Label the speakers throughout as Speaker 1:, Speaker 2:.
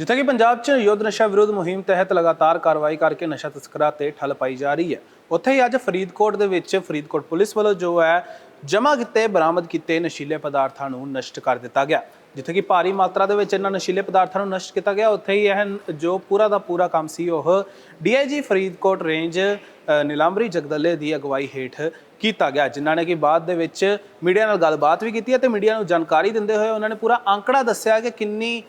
Speaker 1: ਜਿੱਥੇ ਕਿ ਪੰਜਾਬ 'ਚ ਯੁੱਧ ਨਸ਼ਾ ਵਿਰੋਧ ਮੁਹਿੰਮ ਤਹਿਤ ਲਗਾਤਾਰ ਕਾਰਵਾਈ ਕਰਕੇ ਨਸ਼ਾ ਤਸਕਰਾਂ ਤੇ ਠੱਲ ਪਾਈ ਜਾ ਰਹੀ ਹੈ। ਉੱਥੇ ਹੀ ਅੱਜ ਫਰੀਦਕੋਟ ਦੇ ਵਿੱਚ ਫਰੀਦਕੋਟ ਪੁਲਿਸ ਵੱਲੋਂ ਜੋ ਹੈ ਜਮ੍ਹਾਂ ਕੀਤੇ ਬਰਾਮਦ ਕੀਤੇ ਨਸ਼ੀਲੇ ਪਦਾਰਥਾਂ ਨੂੰ ਨਸ਼ਟ ਕਰ ਦਿੱਤਾ ਗਿਆ। ਜਿੱਥੇ ਕਿ ਭਾਰੀ ਮਾਤਰਾ ਦੇ ਵਿੱਚ ਇਹਨਾਂ ਨਸ਼ੀਲੇ ਪਦਾਰਥਾਂ ਨੂੰ ਨਸ਼ਟ ਕੀਤਾ ਗਿਆ। ਉੱਥੇ ਹੀ ਇਹ ਜੋ ਪੂਰਾ ਦਾ ਪੂਰਾ ਕੰਮ ਸੀ ਉਹ ਡੀਆਈਜੀ ਫਰੀਦਕੋਟ ਰੇਂਜ ਅ, ਜਗਦਲੇ ਦੀ ਅਗਵਾਈ ਹੇਠ ਕੀਤਾ ਗਿਆ ਜਿਨ੍ਹਾਂ ਨੇ ਕਿ ਬਾਅਦ ਦੇ ਵਿੱਚ ਮੀਡੀਆ ਨਾਲ ਗੱਲਬਾਤ ਵੀ ਕੀਤੀ ਹੈ ਤੇ ਮੀਡੀਆ ਨੂੰ ਜਾਣਕਾਰੀ ਦਿੰਦੇ ਹੋਏ ਉਹਨਾਂ ਨੇ ਪੂਰਾ ਅੰਕੜਾ ਦੱਸਿਆ ਕਿ ਕਿੰਨੀ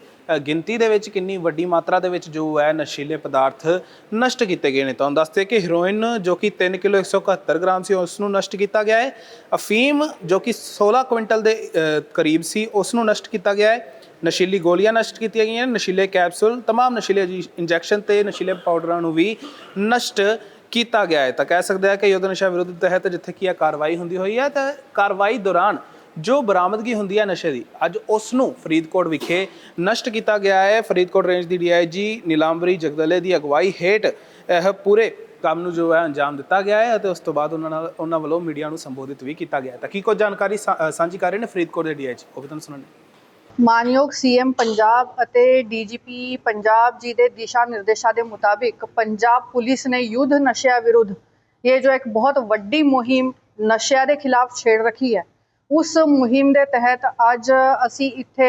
Speaker 1: ਗਿਣਤੀ ਦੇ ਵਿੱਚ ਕਿੰਨੀ ਵੱਡੀ ਮਾਤਰਾ ਦੇ ਵਿੱਚ ਜੋ ਹੈ ਨਸ਼ੀਲੇ ਪਦਾਰਥ ਨਸ਼ਟ ਕੀਤੇ ਗਏ ਨੇ ਤੁਹਾਨੂੰ ਦੱਸਦੇ ਕਿ ਹੈਰੋਇਨ ਜੋ ਕਿ 3 ਕਿਲੋ 171 ਗ੍ਰਾਮ ਸੀ ਉਸ ਨੂੰ ਨਸ਼ਟ ਕੀਤਾ ਗਿਆ ਹੈ ਅਫੀਮ ਜੋ ਕਿ 16 ਕੁਇੰਟਲ ਦੇ ਅ, ਕਰੀਬ ਸੀ ਉਸ ਨੂੰ ਨਸ਼ਟ ਕੀਤਾ ਗਿਆ ਹੈ ਨਸ਼ੀਲੀ ਗੋਲੀਆਂ ਨਸ਼ਟ ਕੀਤੀਆਂ ਗਈਆਂ ਨੇ, ਨਸ਼ੀਲੇ ਕੈਪਸੂਲ तमाम ਨਸ਼ੀਲੇ ਜੀ- ਇੰਜੈਕਸ਼ਨ ਤੇ ਨਸ਼ੀਲੇ ਪਾਊਡਰਾਂ ਨੂੰ ਵੀ ਨਸ਼ਟ ਕੀਤਾ ਗਿਆ ਹੈ ਤਾਂ ਕਹਿ ਸਕਦੇ ਆ ਕਿ ਯੁੱਧ ਨਸ਼ਾ ਵਿਰੋਧ ਤਹਿਤ ਜਿੱਥੇ ਕੀ ਇਹ ਕਾਰਵਾਈ ਹੁੰਦੀ ਹੋਈ ਹੈ ਤਾਂ ਕਾਰਵਾਈ ਦੌਰਾਨ ਜੋ ਬਰਾਮਦਗੀ ਹੁੰਦੀ ਹੈ ਨਸ਼ੇ ਦੀ, ਅੱਜ ਉਸ ਨੂੰ ਫਰੀਦਕੋਟ ਵਿਖੇ ਨਸ਼ਟ ਕੀਤਾ ਗਿਆ ਹੈ। ਫਰੀਦਕੋਟ ਰੇਂਜ ਦੀ ਡੀਆਈਜੀ ਨੀਲਾਂਬਰੀ ਜਗਦਲੇ ਦੀ ਅਗਵਾਈ ਹੇਠ ਇਹ ਪੂਰੇ ਕੰਮ ਨੂੰ ਜੋ ਹੈ ਅੰਜਾਮ ਦਿੱਤਾ ਗਿਆ ਹੈ ਅਤੇ ਉਸ ਤੋਂ ਬਾਅਦ ਉਹਨਾਂ ਨਾਲ, ਉਹਨਾਂ ਵੱਲੋਂ ਮੀਡੀਆ ਨੂੰ ਸੰਬੋਧਿਤ ਵੀ ਕੀਤਾ ਗਿਆ ਤਾਂ ਕੀ ਕੁਝ ਜਾਣਕਾਰੀ ਸਾਂਝੀ ਕਰ ਰਹੇ ਨੇ ਫਰੀਦਕੋਟ ਦੇ ਡੀਆਈਜੀ? ਉਹ ਵੀ ਤੁਹਾਨੂੰ ਸੁਣਾਉਂਦੇ
Speaker 2: ਮਾਨਯੋਗ ਸੀਐਮ ਪੰਜਾਬ ਅਤੇ ਡੀਜੀਪੀ ਪੰਜਾਬ ਜੀ ਦੇ ਦਿਸ਼ਾ ਨਿਰਦੇਸ਼ਾਂ ਦੇ ਮੁਤਾਬਿਕ ਪੰਜਾਬ ਪੁਲਿਸ ਨੇ ਯੁੱਧ ਨਸ਼ਿਆਂ ਵਿਰੁੱਧ, ਇਹ ਜੋ ਇੱਕ ਬਹੁਤ ਵੱਡੀ ਮੁਹਿੰਮ ਨਸ਼ਿਆਂ ਦੇ ਖਿਲਾਫ ਛੇੜ ਰੱਖੀ ਹੈ ਉਸ ਮੁਹਿੰਮ ਦੇ ਤਹਿਤ ਅੱਜ ਅਸੀਂ ਇੱਥੇ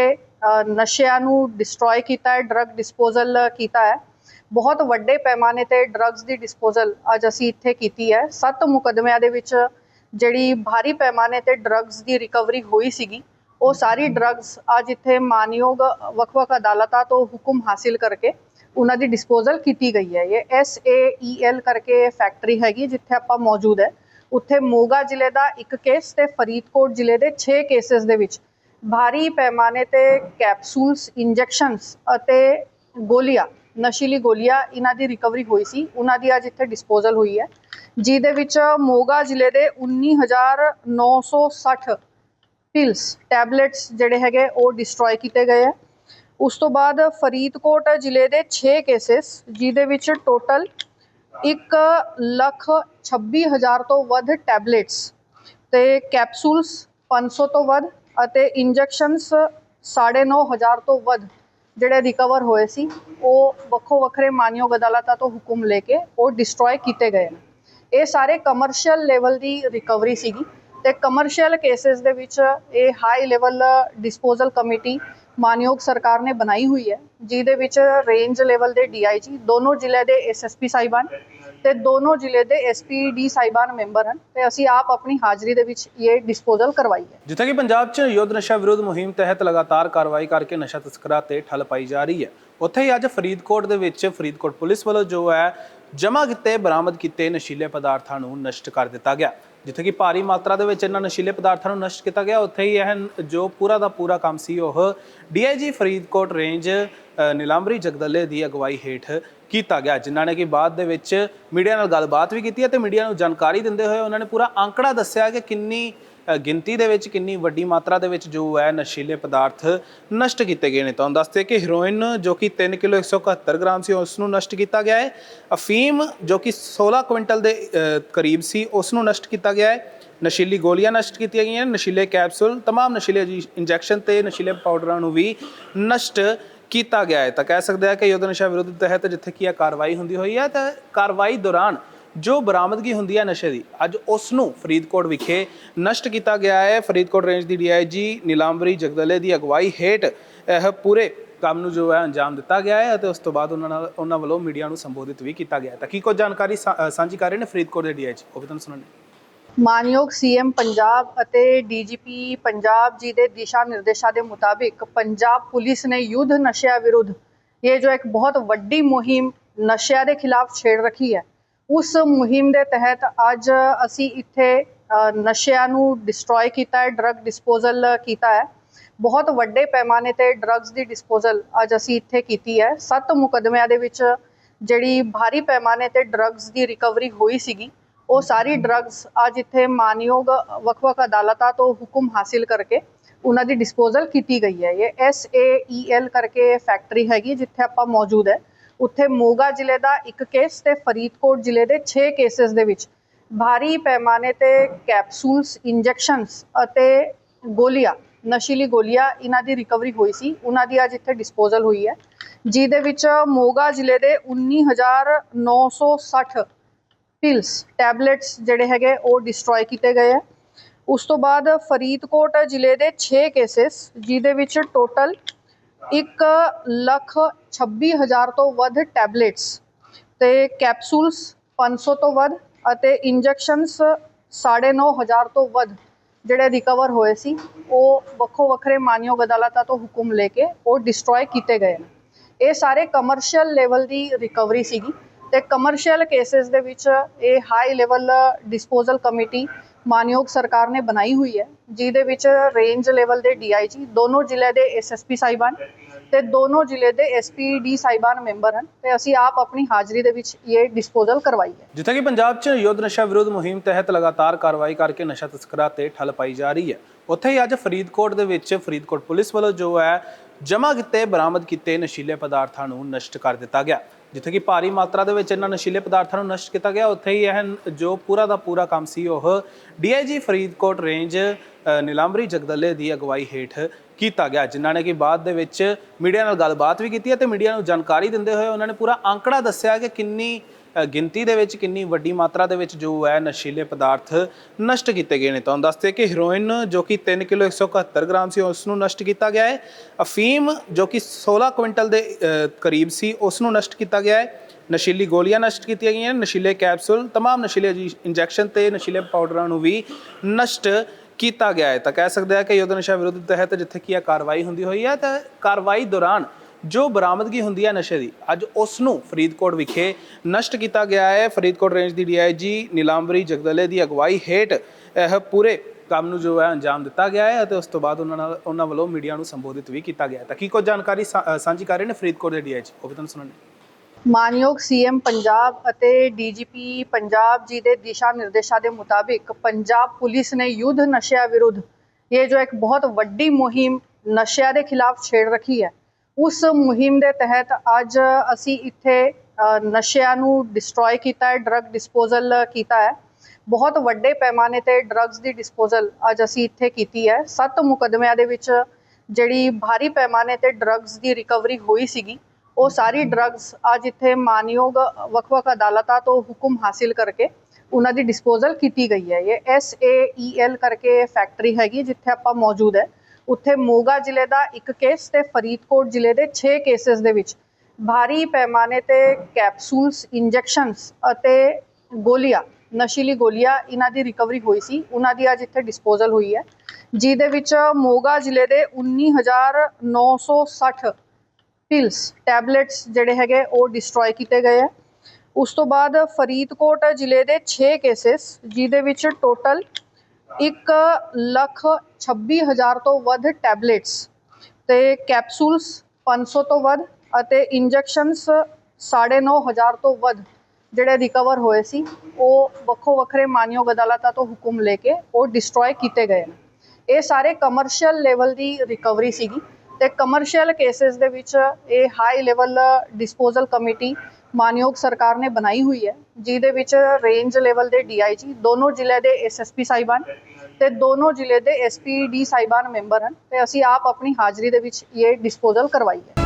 Speaker 2: ਨਸ਼ਿਆਂ ਨੂੰ ਡਿਸਟਰੋਏ ਕੀਤਾ ਹੈ ਡਰੱਗ ਡਿਸਪੋਜ਼ਲ ਕੀਤਾ ਹੈ। ਬਹੁਤ ਵੱਡੇ ਪੈਮਾਨੇ ਤੇ ਡਰੱਗਸ ਦੀ ਡਿਸਪੋਜ਼ਲ ਅੱਜ ਅਸੀਂ ਇੱਥੇ ਕੀਤੀ ਹੈ। ਸੱਤ ਮੁਕੱਦਮਿਆਂ ਦੇ ਵਿੱਚ ਜਿਹੜੀ ਭਾਰੀ ਪੈਮਾਨੇ ਤੇ ਡਰੱਗਸ ਦੀ ਰਿਕਵਰੀ ਹੋਈ ਸੀਗੀ, ਉਹ ਸਾਰੀ ਡਰੱਗਸ ਅੱਜ ਇੱਥੇ ਮਾਨਯੋਗ ਵੱਖ-ਵੱਖ ਅਦਾਲਤਾਂ ਤੋਂ ਹੁਕਮ ਹਾਸਿਲ ਕਰਕੇ ਉਹਨਾਂ ਦੀ ਡਿਸਪੋਜ਼ਲ ਕੀਤੀ ਗਈ ਹੈ। ਇਹ ਐਸ ਏ ਈ ਐਲ ਕਰਕੇ ਫੈਕਟਰੀ ਹੈਗੀ, ਜਿੱਥੇ ਆਪਾਂ ਮੌਜੂਦ ਹੈ। ਉੱਥੇ ਮੋਗਾ ਜ਼ਿਲ੍ਹੇ ਦਾ ਇੱਕ ਕੇਸ ਤੇ ਫਰੀਦਕੋਟ ਜ਼ਿਲ੍ਹੇ ਦੇ 6 ਕੇਸਸ ਦੇ ਵਿੱਚ ਭਾਰੀ ਪੈਮਾਨੇ ਤੇ ਕੈਪਸੂਲਸ ਇੰਜੈਕਸ਼ਨਸ ਅਤੇ ਗੋਲੀਆਂ, ਨਸ਼ੀਲੀ ਗੋਲੀਆਂ ਇਹਨਾਂ ਦੀ ਰਿਕਵਰੀ ਹੋਈ ਸੀ। ਉਹਨਾਂ ਦੀ ਅੱਜ ਇੱਥੇ ਡਿਸਪੋਜ਼ਲ ਹੋਈ ਹੈ। ਜਿਹਦੇ ਵਿੱਚ ਮੋਗਾ ਜ਼ਿਲ੍ਹੇ ਦੇ 19960 ਪਿਲਸ ਟੈਬਲੇਟਸ ਜਿਹੜੇ ਹੈਗੇ ਉਹ ਡਿਸਟਰੋਏ ਕੀਤੇ ਗਏ ਹੈ। ਉਸ ਤੋਂ ਬਾਅਦ ਫਰੀਦਕੋਟ ਜ਼ਿਲ੍ਹੇ ਦੇ 6 ਕੇਸਸ ਜਿਹਦੇ ਵਿੱਚ ਟੋਟਲ ਇੱਕ ਲੱਖ 26 ਹਜ਼ਾਰ ਤੋਂ ਵੱਧ ਟੈਬਲੇਟਸ ਤੇ ਕੈਪਸੂਲਸ 500 ਤੋਂ ਵੱਧ ਅਤੇ ਇੰਜੈਕਸ਼ਨਸ 9.5 ਹਜ਼ਾਰ ਤੋਂ ਵੱਧ ਜਿਹੜੇ ਰਿਕਵਰ ਹੋਏ ਸੀ, ਉਹ ਵੱਖੋ ਵੱਖਰੇ ਮਾਨਯੋਗ ਅਦਾਲਤਾਂ ਤੋਂ ਹੁਕਮ ਲੈ ਕੇ ਉਹ ਡਿਸਟਰੋਏ ਕੀਤੇ ਗਏ ਨੇ। ਇਹ ਸਾਰੇ ਕਮਰਸ਼ੀਅਲ ਲੈਵਲ ਦੀ ਰਿਕਵਰੀ ਸੀਗੀ ਤੇ ਕਮਰਸ਼ੀਅਲ ਕੇਸਸ ਦੇ ਵਿੱਚ ਇਹ ਹਾਈ ਲੈਵਲ ਡਿਸਪੋਜ਼ਲ ਕਮੇਟੀ ਮਾਨਯੋਗ ਸਰਕਾਰ ਨੇ ਬਣਾਈ ਹੋਈ ਹੈ, ਜਿਹਦੇ ਵਿੱਚ ਰੇਂਜ ਲੈਵਲ ਦੇ ਡੀਆਈਜੀ ਦੋਨੋਂ ਜ਼ਿਲ੍ਹੇ ਦੇ ਐਸਐਸਪੀ ਸਾਹਿਬਾਨ ਤੇ ਦੋਨੋਂ ਜ਼ਿਲ੍ਹੇ ਦੇ ਐਸਪੀਡੀ ਸਾਹਿਬਾਨ ਮੈਂਬਰ ਹਨ ਤੇ ਅਸੀਂ ਆਪ ਆਪਣੀ ਹਾਜ਼ਰੀ ਦੇ ਵਿੱਚ ਇਹ ਡਿਸਪੋਜ਼ਲ ਕਰਵਾਈ ਹੈ।
Speaker 1: ਜਿੱਥੇ ਕਿ ਪੰਜਾਬ 'ਚ ਯੁੱਧ ਨਸ਼ਾ ਵਿਰੋਧ ਮੁਹਿੰਮ ਤਹਿਤ ਲਗਾਤਾਰ ਕਾਰਵਾਈ ਕਰਕੇ ਨਸ਼ਾ ਤਸਕਰਾਂ ਤੇ ਠੱਲ ਪਾਈ ਜਾ ਰਹੀ ਹੈ। ਉੱਥੇ ਹੀ ਅੱਜ ਫਰੀਦਕੋਟ ਦੇ ਵਿੱਚ ਫਰੀਦਕੋਟ ਪੁਲਿਸ ਵੱਲੋਂ ਜੋ ਹੈ ਜਮ੍ਹਾਂ ਕੀਤੇ, ਬਰਾਮਦ ਕੀਤੇ ਨਸ਼ੀਲੇ ਪਦਾਰਥਾਂ ਨੂੰ ਨਸ਼ਟ ਕਰ ਦਿੱਤਾ ਗਿਆ। ਜਿੱਥੇ ਕਿ ਭਾਰੀ ਮਾਤਰਾ ਦੇ ਵਿੱਚ ਇਹਨਾਂ ਨਸ਼ੀਲੇ ਪਦਾਰਥਾਂ ਨੂੰ ਨਸ਼ਟ ਕੀਤਾ ਗਿਆ ਉੱਥੇ ਹੀ ਇਹ ਜੋ ਪੂਰਾ ਦਾ ਪੂਰਾ ਕੰਮ ਸੀ ਉਹ ਡੀਆਈਜੀ ਫਰੀਦਕੋਟ ਰੇਂਜ ਅ, ਜਗਦਲੇ ਦੀ ਅਗਵਾਈ ਹੇਠ ਕੀਤਾ ਗਿਆ ਜਿਨ੍ਹਾਂ ਨੇ ਕਿ ਬਾਅਦ ਦੇ ਵਿੱਚ ਮੀਡੀਆ ਨਾਲ ਗੱਲਬਾਤ ਵੀ ਕੀਤੀ ਹੈ ਤੇ ਮੀਡੀਆ ਨੂੰ ਜਾਣਕਾਰੀ ਦਿੰਦੇ ਹੋਏ ਉਹਨਾਂ ਨੇ ਪੂਰਾ ਅੰਕੜਾ ਦੱਸਿਆ ਕਿ ਕਿੰਨੀ ਗਿਣਤੀ ਦੇ ਵਿੱਚ ਕਿੰਨੀ ਵੱਡੀ ਮਾਤਰਾ ਦੇ ਵਿੱਚ ਜੋ ਹੈ ਨਸ਼ੀਲੇ ਪਦਾਰਥ ਨਸ਼ਟ ਕੀਤੇ ਗਏ ਨੇ ਤੁਹਾਨੂੰ ਦੱਸਦੇ ਕਿ ਹੈਰੋਇਨ ਜੋ ਕਿ 3 ਕਿਲੋ 171 ਗ੍ਰਾਮ ਸੀ ਉਸ ਨੂੰ ਨਸ਼ਟ ਕੀਤਾ ਗਿਆ ਹੈ ਅਫੀਮ ਜੋ ਕਿ 16 ਕੁਇੰਟਲ ਦੇ ਅ, ਕਰੀਬ ਸੀ ਉਸ ਨੂੰ ਨਸ਼ਟ ਕੀਤਾ ਗਿਆ ਹੈ ਨਸ਼ੀਲੀ ਗੋਲੀਆਂ ਨਸ਼ਟ ਕੀਤੀਆਂ ਗਈਆਂ ਨੇ, ਨਸ਼ੀਲੇ ਕੈਪਸੂਲ तमाम ਨਸ਼ੀਲੇ ਜੀ- ਇੰਜੈਕਸ਼ਨ ਤੇ ਨਸ਼ੀਲੇ ਪਾਊਡਰਾਂ ਨੂੰ ਵੀ ਨਸ਼ਟ ਕੀਤਾ ਗਿਆ ਹੈ ਤਾਂ ਕਹਿ ਸਕਦੇ ਆ ਕਿ ਯੁੱਧ ਨਸ਼ਾ ਵਿਰੋਧ ਤਹਿਤ ਜਿੱਥੇ ਕੀ ਇਹ ਕਾਰਵਾਈ ਹੁੰਦੀ ਹੋਈ ਹੈ ਤਾਂ ਕਾਰਵਾਈ ਦੌਰਾਨ ਜੋ ਬਰਾਮਦਗੀ ਹੁੰਦੀ ਹੈ ਨਸ਼ੇ ਦੀ, ਅੱਜ ਉਸ ਨੂੰ ਫਰੀਦਕੋਟ ਵਿਖੇ ਨਸ਼ਟ ਕੀਤਾ ਗਿਆ ਹੈ। ਫਰੀਦਕੋਟ ਰੇਂਜ ਦੀ ਡੀਆਈਜੀ ਨੀਲਾਂਬਰੀ ਜਗਦਲੇ ਦੀ ਅਗਵਾਈ ਹੇਠ ਇਹ ਪੂਰੇ ਕੰਮ ਨੂੰ ਜੋ ਹੈ ਅੰਜਾਮ ਦਿੱਤਾ ਗਿਆ ਹੈ ਅਤੇ ਉਸ ਤੋਂ ਬਾਅਦ ਉਹਨਾਂ ਨਾਲ, ਉਹਨਾਂ ਵੱਲੋਂ ਮੀਡੀਆ ਨੂੰ ਸੰਬੋਧਿਤ ਵੀ ਕੀਤਾ ਗਿਆ ਤਾਂ ਕੀ ਕੁਝ ਜਾਣਕਾਰੀ ਸਾਂਝੀ ਕਰ ਰਹੇ ਨੇ ਫਰੀਦਕੋਟ ਦੇ ਡੀਆਈਜੀ ਉਹ ਵੀ ਤੁਹਾਨੂੰ ਸੁਣਾਉਂਦੇ
Speaker 2: ਮਾਨਯੋਗ ਸੀਐਮ ਪੰਜਾਬ ਅਤੇ ਡੀਜੀਪੀ ਪੰਜਾਬ ਜੀ ਦੇ ਦਿਸ਼ਾ ਨਿਰਦੇਸ਼ਾਂ ਦੇ ਮੁਤਾਬਿਕ ਪੰਜਾਬ ਪੁਲਿਸ ਨੇ ਯੁੱਧ ਨਸ਼ਿਆਂ ਵਿਰੁੱਧ, ਇਹ ਜੋ ਇੱਕ ਬਹੁਤ ਵੱਡੀ ਮੁਹਿੰਮ ਨਸ਼ਿਆਂ ਦੇ ਖਿਲਾਫ ਛੇੜ ਰੱਖੀ ਹੈ ਉਸ ਮੁਹਿੰਮ ਦੇ ਤਹਿਤ ਅੱਜ ਅਸੀਂ ਇੱਥੇ ਨਸ਼ਿਆਂ ਨੂੰ ਡਿਸਟਰੋਏ ਕੀਤਾ ਹੈ ਡਰੱਗ ਡਿਸਪੋਜ਼ਲ ਕੀਤਾ ਹੈ। ਬਹੁਤ ਵੱਡੇ ਪੈਮਾਨੇ ਤੇ ਡਰੱਗਸ ਦੀ ਡਿਸਪੋਜ਼ਲ ਅੱਜ ਅਸੀਂ ਇੱਥੇ ਕੀਤੀ ਹੈ। ਸੱਤ ਮੁਕੱਦਮਿਆਂ ਦੇ ਵਿੱਚ ਜਿਹੜੀ ਭਾਰੀ ਪੈਮਾਨੇ ਤੇ ਡਰੱਗਸ ਦੀ ਰਿਕਵਰੀ ਹੋਈ ਸੀਗੀ, ਉਹ ਸਾਰੀ ਡਰੱਗਸ ਅੱਜ ਇੱਥੇ ਮਾਨਯੋਗ ਵੱਖ-ਵੱਖ ਅਦਾਲਤਾਂ ਤੋਂ ਹੁਕਮ ਹਾਸਿਲ ਕਰਕੇ ਉਹਨਾਂ ਦੀ ਡਿਸਪੋਜ਼ਲ ਕੀਤੀ ਗਈ ਹੈ। ਇਹ ਐਸ ਏ ਈ ਐਲ ਕਰਕੇ ਫੈਕਟਰੀ ਹੈਗੀ, ਜਿੱਥੇ ਆਪਾਂ ਮੌਜੂਦ ਹੈ। ਉੱਥੇ ਮੋਗਾ ਜ਼ਿਲ੍ਹੇ ਦਾ ਇੱਕ ਕੇਸ ਤੇ ਫਰੀਦਕੋਟ ਜ਼ਿਲ੍ਹੇ ਦੇ 6 ਕੇਸਸ ਦੇ ਵਿੱਚ ਭਾਰੀ ਪੈਮਾਨੇ ਤੇ ਕੈਪਸੂਲਸ ਇੰਜੈਕਸ਼ਨਸ ਅਤੇ ਗੋਲੀਆਂ, ਨਸ਼ੀਲੀ ਗੋਲੀਆਂ ਇਹਨਾਂ ਦੀ ਰਿਕਵਰੀ ਹੋਈ ਸੀ। ਉਹਨਾਂ ਦੀ ਅੱਜ ਇੱਥੇ ਡਿਸਪੋਜ਼ਲ ਹੋਈ ਹੈ। ਜਿਹਦੇ ਵਿੱਚ ਮੋਗਾ ਜ਼ਿਲ੍ਹੇ ਦੇ 19960 ਪਿਲਸ ਟੈਬਲੇਟਸ ਜਿਹੜੇ ਹੈਗੇ ਉਹ ਡਿਸਟਰੋਏ ਕੀਤੇ ਗਏ ਹੈ। ਉਸ ਤੋਂ ਬਾਅਦ ਫਰੀਦਕੋਟ ਜ਼ਿਲ੍ਹੇ ਦੇ 6 ਕੇਸਿਸ ਜਿਹਦੇ ਵਿੱਚ ਟੋਟਲ ਇੱਕ ਲੱਖ 26 ਹਜ਼ਾਰ ਤੋਂ ਵੱਧ ਟੈਬਲੇਟਸ ਤੇ ਕੈਪਸੂਲਸ 500 ਤੋਂ ਵੱਧ ਅਤੇ ਇੰਜੈਕਸ਼ਨਸ 9.5 ਹਜ਼ਾਰ ਤੋਂ ਵੱਧ ਜਿਹੜੇ ਰਿਕਵਰ ਹੋਏ ਸੀ, ਉਹ ਵੱਖੋ ਵੱਖਰੇ ਮਾਨਯੋਗ ਅਦਾਲਤਾਂ ਤੋਂ ਹੁਕਮ ਲੈ ਕੇ ਉਹ ਡਿਸਟਰੋਏ ਕੀਤੇ ਗਏ ਨੇ। ਇਹ ਸਾਰੇ ਕਮਰਸ਼ੀਅਲ ਲੈਵਲ ਦੀ ਰਿਕਵਰੀ ਸੀਗੀ। ਤੇ ਕਮਰਸ਼ੀਅਲ ਕੇਸਿਸ ਦੇ ਵਿੱਚ ਇਹ ਹਾਈ ਲੈਵਲ ਡਿਸਪੋਜ਼ਲ ਕਮੇਟੀ ਮਾਨਯੋਗ ਸਰਕਾਰ ਨੇ ਬਣਾਈ ਹੋਈ ਹੈ, ਜਿਹਦੇ ਵਿੱਚ ਰੇਂਜ ਲੈਵਲ ਦੇ ਡੀਆਈਜੀ ਦੋਨੋਂ ਜ਼ਿਲ੍ਹੇ ਦੇ ਐਸਐਸਪੀ ਸਾਹਿਬਾਨ ਤੇ ਦੋਨੋਂ ਜ਼ਿਲ੍ਹੇ ਦੇ ਐਸਪੀਡੀ ਸਾਹਿਬਾਨ ਮੈਂਬਰ ਹਨ ਤੇ ਅਸੀਂ ਆਪ ਆਪਣੀ ਹਾਜ਼ਰੀ ਦੇ ਵਿੱਚ ਇਹ ਡਿਸਪੋਜ਼ਲ ਕਰਵਾਈ ਹੈ।
Speaker 1: ਜਿੱਥੇ ਕਿ ਪੰਜਾਬ 'ਚ ਯੁੱਧ ਨਸ਼ਾ ਵਿਰੋਧ ਮੁਹਿੰਮ ਤਹਿਤ ਲਗਾਤਾਰ ਕਾਰਵਾਈ ਕਰਕੇ ਨਸ਼ਾ ਤਸਕਰਾਂ ਤੇ ਠੱਲ ਪਾਈ ਜਾ ਰਹੀ ਹੈ। ਉੱਥੇ ਹੀ ਅੱਜ ਫਰੀਦਕੋਟ ਦੇ ਵਿੱਚ ਫਰੀਦਕੋਟ ਪੁਲਿਸ ਵੱਲੋਂ ਜੋ ਹੈ ਜਮ੍ਹਾਂ ਕੀਤੇ ਬਰਾਮਦ ਕੀਤੇ ਨਸ਼ੀਲੇ ਪਦਾਰਥਾਂ ਨੂੰ ਨਸ਼ਟ ਕਰ ਦਿੱਤਾ ਗਿਆ। ਜਿੱਥੇ ਕਿ ਭਾਰੀ ਮਾਤਰਾ ਦੇ ਵਿੱਚ ਇਹਨਾਂ ਨਸ਼ੀਲੇ ਪਦਾਰਥਾਂ ਨੂੰ ਨਸ਼ਟ ਕੀਤਾ ਗਿਆ ਉੱਥੇ ਹੀ ਇਹ ਜੋ ਪੂਰਾ ਦਾ ਪੂਰਾ ਕੰਮ ਸੀ ਉਹ ਡੀਆਈਜੀ ਫਰੀਦਕੋਟ ਰੇਂਜ ਅ, ਜਗਦਲੇ ਦੀ ਅਗਵਾਈ ਹੇਠ ਕੀਤਾ ਗਿਆ ਜਿਨ੍ਹਾਂ ਨੇ ਕਿ ਬਾਅਦ ਦੇ ਵਿੱਚ ਮੀਡੀਆ ਨਾਲ ਗੱਲਬਾਤ ਵੀ ਕੀਤੀ ਹੈ ਤੇ ਮੀਡੀਆ ਨੂੰ ਜਾਣਕਾਰੀ ਦਿੰਦੇ ਹੋਏ ਉਹਨਾਂ ਨੇ ਪੂਰਾ ਅੰਕੜਾ ਦੱਸਿਆ ਕਿ ਕਿੰਨੀ ਗਿਣਤੀ ਦੇ ਵਿੱਚ ਕਿੰਨੀ ਵੱਡੀ ਮਾਤਰਾ ਦੇ ਵਿੱਚ ਜੋ ਹੈ ਨਸ਼ੀਲੇ ਪਦਾਰਥ ਨਸ਼ਟ ਕੀਤੇ ਗਏ ਨੇ ਤੁਹਾਨੂੰ ਦੱਸਦੇ ਕਿ ਹੀਰੋਇਨ ਜੋ ਕਿ 3 ਕਿਲੋ 171 ਗ੍ਰਾਮ ਸੀ ਉਸ ਨੂੰ ਨਸ਼ਟ ਕੀਤਾ ਗਿਆ ਹੈ ਅਫੀਮ ਜੋ ਕਿ 16 ਕੁਇੰਟਲ ਦੇ ਅ, ਕਰੀਬ ਸੀ ਉਸ ਨੂੰ ਨਸ਼ਟ ਕੀਤਾ ਗਿਆ ਹੈ ਨਸ਼ੀਲੀ ਗੋਲੀਆਂ ਨਸ਼ਟ ਕੀਤੀਆਂ ਗਈਆਂ ਨਸ਼ੀਲੇ ਕੈਪਸੂਲ तमाम ਨਸ਼ੀਲੇ ਜੀ- ਇੰਜੈਕਸ਼ਨ ਤੇ ਨਸ਼ੀਲੇ ਪਾਊਡਰਾਂ ਨੂੰ ਵੀ ਨਸ਼ਟ ਕੀਤਾ ਗਿਆ ਹੈ ਤਾਂ ਕਹਿ ਸਕਦੇ ਆ ਕਿ ਯੁੱਧ ਨਸ਼ਾ ਵਿਰੋਧ ਤਹਿਤ ਜਿੱਥੇ ਕੀ ਇਹ ਕਾਰਵਾਈ ਹੁੰਦੀ ਹੋਈ ਹੈ ਤਾਂ ਕਾਰਵਾਈ ਦੌਰਾਨ ਜੋ ਬਰਾਮਦਗੀ ਹੁੰਦੀ ਹੈ ਨਸ਼ੇ ਦੀ, ਅੱਜ ਉਸ ਨੂੰ ਫਰੀਦਕੋਟ ਵਿਖੇ ਨਸ਼ਟ ਕੀਤਾ ਗਿਆ ਹੈ। ਫਰੀਦਕੋਟ ਰੇਂਜ ਦੀ ਡੀਆਈਜੀ ਨੀਲਾਂਬਰੀ ਜਗਦਲੇ ਦੀ ਅਗਵਾਈ ਹੇਠ ਇਹ ਪੂਰੇ ਕੰਮ ਨੂੰ ਜੋ ਹੈ ਅੰਜਾਮ ਦਿੱਤਾ ਗਿਆ ਹੈ ਅਤੇ ਉਸ ਤੋਂ ਬਾਅਦ ਉਹਨਾਂ ਨਾਲ, ਉਹਨਾਂ ਵੱਲੋਂ ਮੀਡੀਆ ਨੂੰ ਸੰਬੋਧਿਤ ਵੀ ਕੀਤਾ ਗਿਆ ਤਾਂ ਕੀ ਕੁਝ ਜਾਣਕਾਰੀ ਸਾਂਝੀ ਕਰ ਰਹੇ ਨੇ ਫਰੀਦਕੋਟ ਦੇ ਡੀਆਈਜੀ? ਉਹ ਵੀ ਤੁਹਾਨੂੰ ਸੁਣਾਉਂਦੇ
Speaker 2: ਮਾਨਯੋਗ ਸੀਐਮ ਪੰਜਾਬ ਅਤੇ ਡੀਜੀਪੀ ਪੰਜਾਬ ਜੀ ਦੇ ਦਿਸ਼ਾ ਨਿਰਦੇਸ਼ਾਂ ਦੇ ਮੁਤਾਬਿਕ ਪੰਜਾਬ ਪੁਲਿਸ ਨੇ ਯੁੱਧ ਨਸ਼ਿਆਂ ਵਿਰੁੱਧ, ਇਹ ਜੋ ਇੱਕ ਬਹੁਤ ਵੱਡੀ ਮੁਹਿੰਮ ਨਸ਼ਿਆਂ ਦੇ ਖਿਲਾਫ ਛੇੜ ਰੱਖੀ ਹੈ ਉਸ ਮੁਹਿੰਮ ਦੇ ਤਹਿਤ ਅੱਜ ਅਸੀਂ ਇੱਥੇ ਨਸ਼ਿਆਂ ਨੂੰ ਡਿਸਟਰੋਏ ਕੀਤਾ ਹੈ ਡਰੱਗ ਡਿਸਪੋਜ਼ਲ ਕੀਤਾ ਹੈ। ਬਹੁਤ ਵੱਡੇ ਪੈਮਾਨੇ ਤੇ ਡਰੱਗਸ ਦੀ ਡਿਸਪੋਜ਼ਲ ਅੱਜ ਅਸੀਂ ਇੱਥੇ ਕੀਤੀ ਹੈ। ਸੱਤ ਮੁਕੱਦਮਿਆਂ ਦੇ ਵਿੱਚ ਜਿਹੜੀ ਭਾਰੀ ਪੈਮਾਨੇ ਤੇ ਡਰੱਗਸ ਦੀ ਰਿਕਵਰੀ ਹੋਈ ਸੀਗੀ, ਉਹ ਸਾਰੀ ਡਰੱਗਸ ਅੱਜ ਇੱਥੇ ਮਾਨਯੋਗ ਵੱਖ-ਵੱਖ ਅਦਾਲਤਾਂ ਤੋਂ ਹੁਕਮ ਹਾਸਿਲ ਕਰਕੇ ਉਹਨਾਂ ਦੀ ਡਿਸਪੋਜ਼ਲ ਕੀਤੀ ਗਈ ਹੈ। ਇਹ ਐਸ ਏ ਈ ਐਲ ਕਰਕੇ ਫੈਕਟਰੀ ਹੈਗੀ, ਜਿੱਥੇ ਆਪਾਂ ਮੌਜੂਦ ਹੈ। ਉੱਥੇ ਮੋਗਾ ਜ਼ਿਲ੍ਹੇ ਦਾ ਇੱਕ ਕੇਸ ਤੇ ਫਰੀਦਕੋਟ ਜ਼ਿਲ੍ਹੇ ਦੇ 6 ਕੇਸਸ ਦੇ ਵਿੱਚ ਭਾਰੀ ਪੈਮਾਨੇ ਤੇ ਕੈਪਸੂਲਸ ਇੰਜੈਕਸ਼ਨਸ ਅਤੇ ਗੋਲੀਆਂ, ਨਸ਼ੀਲੀ ਗੋਲੀਆਂ ਇਹਨਾਂ ਦੀ ਰਿਕਵਰੀ ਹੋਈ ਸੀ। ਉਹਨਾਂ ਦੀ ਅੱਜ ਇੱਥੇ ਡਿਸਪੋਜ਼ਲ ਹੋਈ ਹੈ। ਜਿਹਦੇ ਵਿੱਚ ਮੋਗਾ ਜ਼ਿਲ੍ਹੇ ਦੇ 19960 ਪਿਲਸ ਟੈਬਲੇਟਸ ਜਿਹੜੇ ਹੈਗੇ ਉਹ ਡਿਸਟਰੋਏ ਕੀਤੇ ਗਏ ਹੈ। ਉਸ ਤੋਂ ਬਾਅਦ ਫਰੀਦਕੋਟ ਜ਼ਿਲ੍ਹੇ ਦੇ 6 ਕੇਸਿਸ ਜਿਹਦੇ ਵਿੱਚ ਟੋਟਲ ਇੱਕ ਲੱਖ 26 ਹਜ਼ਾਰ ਤੋਂ ਵੱਧ ਟੈਬਲੇਟਸ ਤੇ ਕੈਪਸੂਲਸ 500 ਤੋਂ ਵੱਧ ਅਤੇ ਇੰਜੈਕਸ਼ਨਸ 9.5 ਹਜ਼ਾਰ ਤੋਂ ਵੱਧ ਜਿਹੜੇ ਰਿਕਵਰ ਹੋਏ ਸੀ, ਉਹ ਵੱਖੋ ਵੱਖਰੇ ਮਾਨਯੋਗ ਅਦਾਲਤਾਂ ਤੋਂ ਹੁਕਮ ਲੈ ਕੇ ਉਹ ਡਿਸਟਰੋਏ ਕੀਤੇ ਗਏ ਨੇ। ਇਹ ਸਾਰੇ ਕਮਰਸ਼ੀਅਲ ਲੈਵਲ ਦੀ ਰਿਕਵਰੀ ਸੀਗੀ ਤੇ ਕਮਰਸ਼ੀਅਲ ਕੇਸਿਸ ਦੇ ਵਿੱਚ ਇਹ ਹਾਈ ਲੈਵਲ ਡਿਸਪੋਜ਼ਲ ਕਮੇਟੀ ਮਾਨਯੋਗ ਸਰਕਾਰ ਨੇ ਬਣਾਈ ਹੋਈ ਹੈ, ਜਿਹਦੇ ਵਿੱਚ ਰੇਂਜ ਲੈਵਲ ਦੇ ਡੀਆਈਜੀ ਦੋਨੋਂ ਜ਼ਿਲ੍ਹੇ ਦੇ ਐਸਐਸਪੀ ਸਾਹਿਬਾਨ ਤੇ ਦੋਨੋਂ ਜ਼ਿਲ੍ਹੇ ਦੇ ਐਸਪੀਡੀ ਸਾਹਿਬਾਨ ਮੈਂਬਰ ਹਨ ਤੇ ਅਸੀਂ ਆਪ ਆਪਣੀ ਹਾਜ਼ਰੀ ਦੇ ਵਿੱਚ ਇਹ ਡਿਸਪੋਜ਼ਲ ਕਰਵਾਈ ਹੈ।